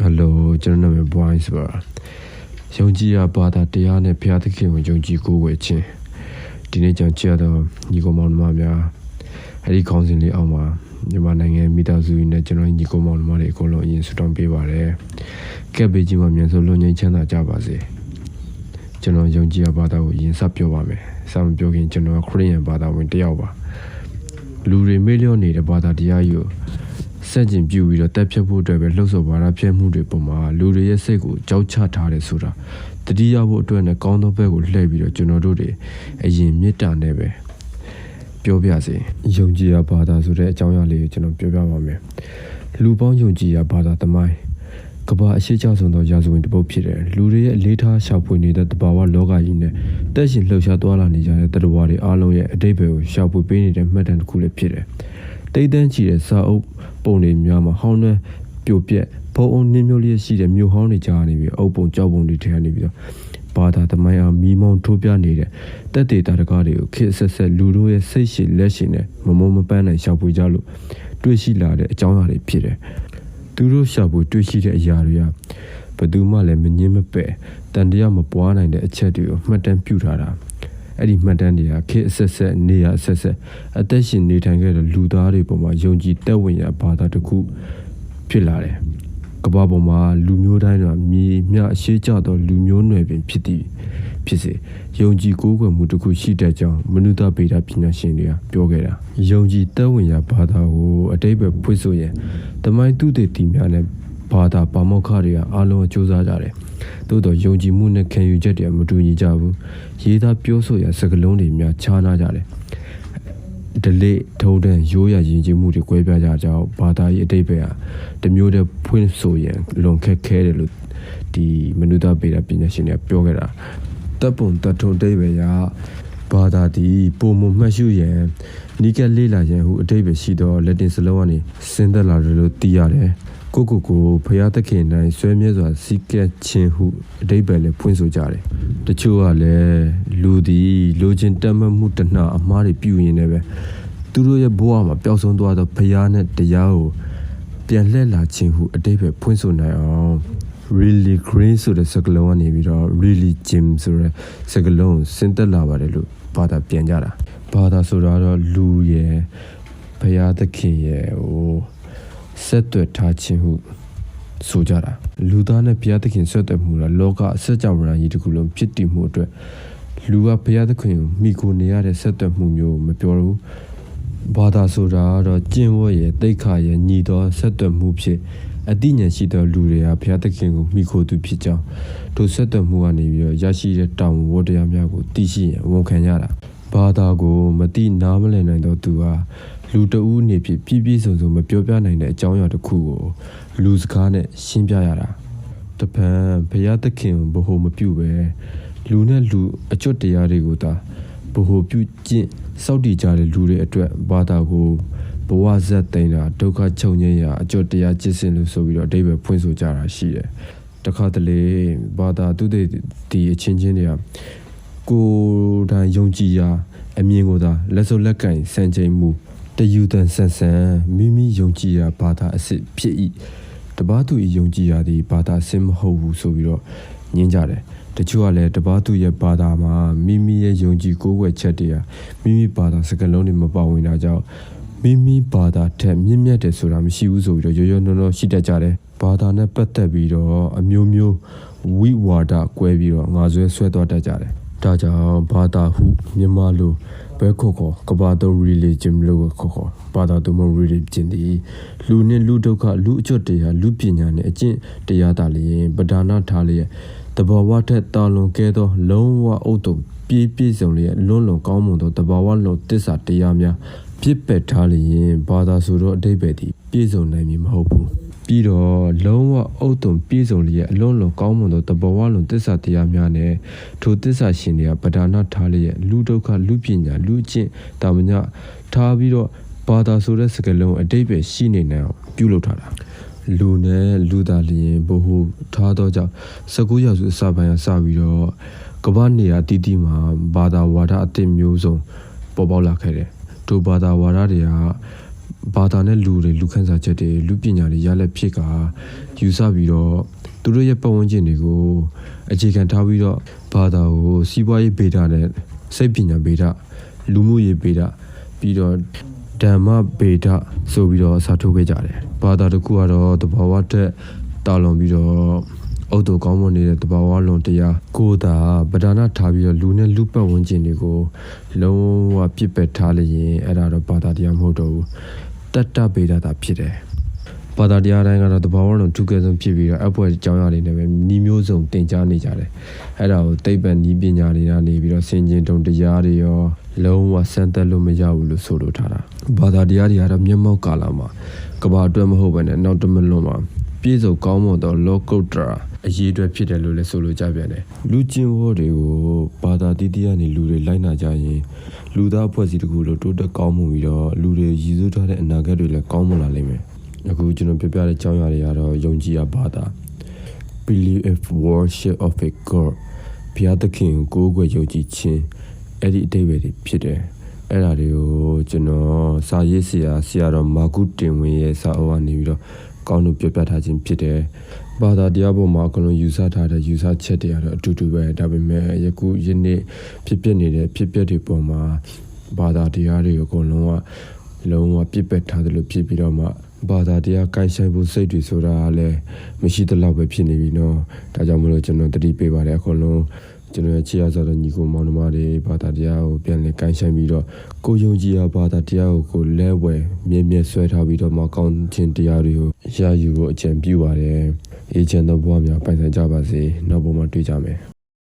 ဟယ်လိုကျွန်တော်နာမည် Boys ပါယုံကြည်ရဘာသာတရားနဲ့ဘုရားသခင်ကိုယုံကြည်ကိုးဝယ်ခြင်းဒီနေ့ကျွန်တော်ကြည့်ရတော့ညီကောင်မောင်နှမများအဲ့ဒီခေါင်းစဉ်လေးအောက်မှာမြန်မာနိုင်ငံမိသားစုနဲ့ကျွန်တော်ညီကောင်မောင်နှမတွေအကုန်လုံးအရင်ဆုတောင်းပေးပါတယ်ကက်ဘေးကြီးမှာမြန်ဆုံးလွန်ငင်းချမ်းသာကြပါစေကျွန်တော်ယုံကြည်ရဘာသာကိုအရင်စပြောပါမယ်စမပြောခင်ကျွန်တော်ခရစ်ယာန်ဘာသာဝင်တစ်ယောက်ပါလူတွေမေ့လျော့နေတဲ့ဘာသာတရားကြီးကိုစ န့်ကျင်ပြုပြီးတော့တက်ဖြတ်ဖို့အတွက်ပဲလှုပ်ဆော်ပါတာဖြဲမှုတွေပုံမှာလူတွေရဲ့စိတ်ကိုကြောက်ချထားတယ်ဆိုတာတတိယဖို့အတွက်နဲ့ကောင်းသောဘက်ကိုလှည့်ပြီးတော့ကျွန်တော်တို့တွေအရင်မေတ္တာနဲ့ပဲပြောပြစေယုံကြည်ရဘာသာဆိုတဲ့အကြောင်းအရာလေးကိုကျွန်တော်ပြောပြပါမယ်လူပေါင်းယုံကြည်ရဘာသာသမိုင်းကဘာအရှိချဆုံးသောရာဇဝင်တစ်ပုဒ်ဖြစ်တယ်လူတွေရဲ့အလေးထားရှာဖွေနေတဲ့တဘာဝလောကကြီးနဲ့တက်ရှင်လှုပ်ရှားသွားလာနေကြတဲ့တတဝါတွေအားလုံးရဲ့အတိတ်ဘယ်ကိုရှာဖွေပေးနေတဲ့မှတ်တမ်းတစ်ခုလည်းဖြစ်တယ် တိတ်တန်းချီတဲ့စာအုပ်ပုံတွေများမှာဟောင်းနှဲပြိုပြက်ဘုံအောင်နှင်းမျိုးလေးရှိတဲ့မြို့ဟောင်းတွေကြားနေပြီးအုပ်ပုံကြောက်ပုံတွေထဲကနေပြီးတော့ဘာသာသမိုင်းအောင်မီးမောင်းထိုးပြနေတဲ့တက်တေတာတကားတွေကိုခေတ်ဆက်ဆက်လူတို့ရဲ့စိတ်ရှိလက်ရှိနဲ့မမုံမပန်းနိုင်ရှောက်ပွေကြလို့တွေ့ရှိလာတဲ့အကြောင်းအရာတွေဖြစ်တယ်။သူတို့ရှောက်ပွေတွေ့ရှိတဲ့အရာတွေကဘယ်သူမှလည်းမငင်းမပယ်တန်တရားမပွားနိုင်တဲ့အချက်တွေကိုမှတ်တမ်းပြုထားတာ။ အဲ့ဒီမှတ်တမ်းတွေကခေတ်အဆက်ဆက်နေရအဆက်ဆက်အသက်ရှင်နေထိုင်ခဲ့တဲ့လူသားတွေပေါ်မှာယုံကြည်တက်ဝင်ရဘာသာတစ်ခုဖြစ်လာတယ်။ကမ္ဘာပေါ်မှာလူမျိုးတိုင်းကမြေမြအရှိကြသောလူမျိုးနွယ်ပင်ဖြစ်သည်ဖြစ်စေယုံကြည်ကိုးကွယ်မှုတစ်ခုရှိတဲ့ကြောင်းမနုဿဗေဒပညာရှင်တွေကပြောခဲ့တာယုံကြည်တက်ဝင်ရဘာသာကိုအတိတ်ပဲဖွင့်ဆိုရင်တမိုင်းသူတေတီများနဲ့ ဘာသာပါမောက္ခတွေကအားလုံးစူးစမ်းကြတယ်သို့တော့ယုံကြည်မှုနဲ့ခံယူချက်တွေမတူညီကြဘူးရေးသားပြောဆိုရစကားလုံးတွေများခြားနားကြတယ်ဒလိထုံးတဲ့ရိုးရရင်ကျမှုတွေကွဲပြားကြကြောင်းဘာသာရေးအတိတ်ပဲဟာတမျိုးတည်းဖွင့်ဆိုရင်လွန်ခက်ခဲတယ်လို့ဒီမနုဿဗေဒပညာရှင်တွေကပြောခဲ့တာတပ်ပုံတထုံတိတ်ပဲရာဘာသာဒီပုံမမှတ်ရှုရန်နိကလေးလာရန်ဟုအတိတ်ပဲရှိသောလက်တင်စလုံးကနေဆင်းသက်လာတယ်လို့သိရတယ် ကိုကိုကိုဖရာသခင်တိုင်းဆွဲမြဲစွာစီကက်ခြင်းဟုအတိတ်ပဲလည်းဖွင့်ဆိုကြတယ်တချို့ကလည်းလူသည်လိုချင်တက်မှတ်မှုတဏှအမှားတွေပြုရင်းနဲ့ပဲသူတို့ရဲ့ဘဝမှာပျောက်ဆုံးသွားသောဖရာနဲ့တရားကိုပြန်လှည့်လာခြင်းဟုအတိတ်ပဲဖွင့်ဆိုနိုင်အောင် really green ဆိုတဲ့စကားလုံးကနေပြီးတော့ really jim ဆိုတဲ့စကားလုံးဆင်းသက်လာပါတယ်လို့ဘာသာပြန်ကြတာဘာသာဆိုတာတော့လူရဲ့ဘုရားသခင်ရဲ့ဟို ဆက်သွယ်ထားခြင်းဟုဆိုကြတာလူသားနဲ့ဘုရားသခင်ဆက်သွယ်မှုကလောကအစကြဝဠာကြီးတစ်ခုလုံးဖြစ်တည်မှုအတွက်လူကဘုရားသခင်ကိုမိကိုနေရတဲ့ဆက်သွယ်မှုမျိုးမပြောဘူးဘာသာဆိုတာတော့ကျင့်ဝတ်ရဲ့တိတ်ခါရဲ့ညီတော်ဆက်သွယ်မှုဖြစ်အတိညာရှိသောလူတွေကဘုရားသခင်ကိုမိခိုသူဖြစ်ကြောင်းထိုဆက်သွယ်မှုကနေပြီးတော့ရရှိတဲ့တောင်းဝတရားများကိုသိရှိရင်ဝန်ခံရတာ ဘာသာကိုမတိနားမလည်နိုင်တော့သူဟာလူတဦးအနေဖြင့်ပြည့်ပြည့်စုံစုံမပြောပြနိုင်တဲ့အကြောင်းအရာတစ်ခုကိုလူစကားနဲ့ရှင်းပြရတာတပံဘုရားသခင်ဘ ਹੁ မပြုပဲလူနဲ့လူအကျွတ်တရားတွေကိုသာဘ ਹੁ ပြုကျင့်စောင့်တည်ကြတဲ့လူတွေအတွက်ဘာသာကိုဘဝဇက်သိမ်းတာဒုက္ခချုပ်ငြိမ်းရာအကျွတ်တရားကျင့်စဉ်လို့ဆိုပြီးတော့အတိတ်ပဲဖွင့်ဆိုကြတာရှိတယ်တခါတလေဘာသာသူတွေဒီအချင်းချင်းတွေက ကိုယ်တိုင်ယုံကြည်ရာအမြင်ကိုသာလက်စုပ်လက်ကင်စံချိန်မှုတယူတန်ဆန်ဆန်မိမိယုံကြည်ရာဘာသာအစစ်ဖြစ်၏တပားသူ၏ယုံကြည်ရာသည်ဘာသာအစစ်မဟုတ်ဘူးဆိုပြီးတော့ညင်းကြတယ်တချို့ကလည်းတပားသူရဲ့ဘာသာမှာမိမိရဲ့ယုံကြည်ကိုးကွယ်ချက်တွေကမိမိဘာသာစကားလုံးတွေမပါဝင်တာကြောင့်မိမိဘာသာထက်မြင့်မြတ်တယ်ဆိုတာမရှိဘူးဆိုပြီးတော့ရိုးရိုးနှောနှောရှိတတ်ကြတယ်ဘာသာနဲ့ပတ်သက်ပြီးတော့အမျိုးမျိုးဝိဝါဒကွဲပြီးတော့ငါဆွဲဆွဲသွားတတ်ကြတယ် ဒါကြောင့်ဘာသာဟုမြန်မာလိုဘဲခေါ်ခေါ်ကဘာတော် religion လို့ခေါ်ခေါ်ဘာသာသူမ religion ဒီလူနဲ့လူဒုက္ခလူအကျွတ်တရားလူပညာနဲ့အကျင့်တရားသာလျင်ပဒါနာထားလျက်တဘောဝထက်တာလွန်ကဲသော လုံးဝအုတ်တုံပြေးပြေးစုံလျက်လွန်းလွန်ကောင်းမွန်သောတဘောဝလုံးတစ္ဆာတရားများပြစ်ပယ်ထားလျင်ဘာသာဆိုတော့အတိတ်ပဲဒီပြေဆုံးနိုင်မည်မဟုတ်ဘူး ပြီးတော့လုံးဝအုတ်တုံပြေဆုံးလျက်အလွန်လွန်ကောင်းမွန်သောတဘောဝလုံးတစ္ဆာတရားများနဲ့ထိုတစ္ဆာရှင်တွေကပဒါနာထားလျက်လူဒုက္ခလူပညာလူကျင့်တာမညထားပြီးတော့ဘာသာဆိုတဲ့စကားလုံးအတိတ်ပဲရှိနေနိုင်အောင်ပြုလုပ်ထားတာလူနဲ့လူသားလျင်ဘဟုထားတော့ကြောင့်19ရာစုအစပိုင်းကစပြီးတော့ကမ္ဘာနေရာတီးတီးမှာဘာသာဝါဒအသစ်မျိုးစုံပေါ်ပေါက်လာခဲ့တယ်ဒိုဘာသာဝါဒတွေက ဘာသာနဲ့လူတွေလူခန်းစားချက်တွေလူပညာတွေရလက်ဖြစ်ကယူဆပြီးတော့သူတို့ရဲ့ပတ်ဝန်းကျင်တွေကိုအခြေခံထားပြီးတော့ဘာသာကိုစီးပွားရေးဗေဒနဲ့စိတ်ပညာဗေဒလူမှုရေးဗေဒပြီးတော့ဓမ္မဗေဒဆိုပြီးတော့စာထုတ်ခဲ့ကြတယ်ဘာသာတစ်ခုကတော့တဘာဝတက်တာလွန်ပြီးတော့အုတ်တူကောင်းမွန်နေတဲ့တဘာဝလွန်တရားကိုယ်သာပဒါနာထားပြီးတော့လူနဲ့လူပတ်ဝန်းကျင်တွေကိုလုံးဝပြစ်ပယ်ထားလိုက်ရင်အဲ့ဒါတော့ဘာသာတရားမဟုတ်တော့ဘူး တတ္တဗေဒတာဖြစ်တယ်ဘာသာတရားတိုင်းကတော့တဘာဝလွန်ထူးကဲဆုံးဖြစ်ပြီးတော့အပွဲအကြောင်းအရာတွေနဲ့ပဲညီမျိုးစုံတင် जा နေကြတယ်အဲ့ဒါကိုသိပ္ပံဤပညာတွေကနေပြီးတော့ဆင်ခြင်တုံတရားတွေရောလုံးဝစမ်းသပ်လို့မရဘူးလို့ဆိုလိုထားတာဘာသာတရားတွေကတော့မျက်မှောက်ကာလမှာကဘာအတွက်မဟုတ်ဘဲနဲ့နောက်တမလွန်မှာပြည့်စုံကောင်းမွန်သောလောကုတ္တရာ အရေးအတွက်ဖြစ်တယ်လို့လည်းဆိုလိုကြပြန်တယ်လူချင်းဝတ်တွေကိုဘာသာတည်တည်ကနေလူတွေလိုက်နာကြရင်လူသားအဖွဲ့အစည်းတစ်ခုလို့တိုးတက်ကောင်းမွန်ပြီးတော့လူတွေရည်စူးထားတဲ့အနာဂတ်တွေလည်းကောင်းမွန်လာလိမ့်မယ်အခုကျွန်တော်ပြပြတဲ့အကြောင်းအရာတွေကတော့ယုံကြည်ရဘာသာ believe if worship of a god ဘုရားသခင်ကိုကိုယ်ကိုယုံကြည်ခြင်းအဲ့ဒီအတိတ်ပဲဖြစ်တယ်အဲ့ဒါတွေကိုကျွန်တော်စာရေးဆရာဆရာတော်မာကုတင်ဝင်းရဲ့စာအုပ်ကနေပြီးတော့ကောင်းလို့ပြပြထားခြင်းဖြစ်တယ် ဘာသာတရားပေါ်မှာအကလုံးယူဆထားတဲ့ယူဆချက်တွေကတော့အတူတူပဲဒါပေမဲ့ယခုယနေ့ဖြစ်ပျက်နေတဲ့ဖြစ်ပျက်တွေပေါ်မှာဘာသာတရားတွေအကုန်လုံးကလုံးဝပြစ်ပယ်ထားတယ်လို့ဖြစ်ပြီးတော့မှဘာသာတရားကိုင်းဆိုင်ဖို့စိတ်တွေဆိုတာကလည်းမရှိသလောက်ပဲဖြစ်နေပြီနော်ဒါကြောင့်မလို့ကျွန်တော်တတိပေးပါတယ်အကုန်လုံးကျွန်တော်ရဲ့ချီရဆိုတဲ့ညီကိုမောင်နှမတွေဘာသာတရားကိုပြန်လည်ကိုင်းဆိုင်ပြီးတော့ကိုယုံကြည်ရာဘာသာတရားကိုကိုလဲဝယ်မြဲမြဲဆွဲထားပြီးတော့မှကောင်းခြင်းတရားတွေကိုရယူဖို့အကြံပြုပါတယ် အေဂျင့်တော်ဘွားများပိုင်ဆိုင်ကြပါစေနောက်ဘုံမှာတွေ့ကြမယ်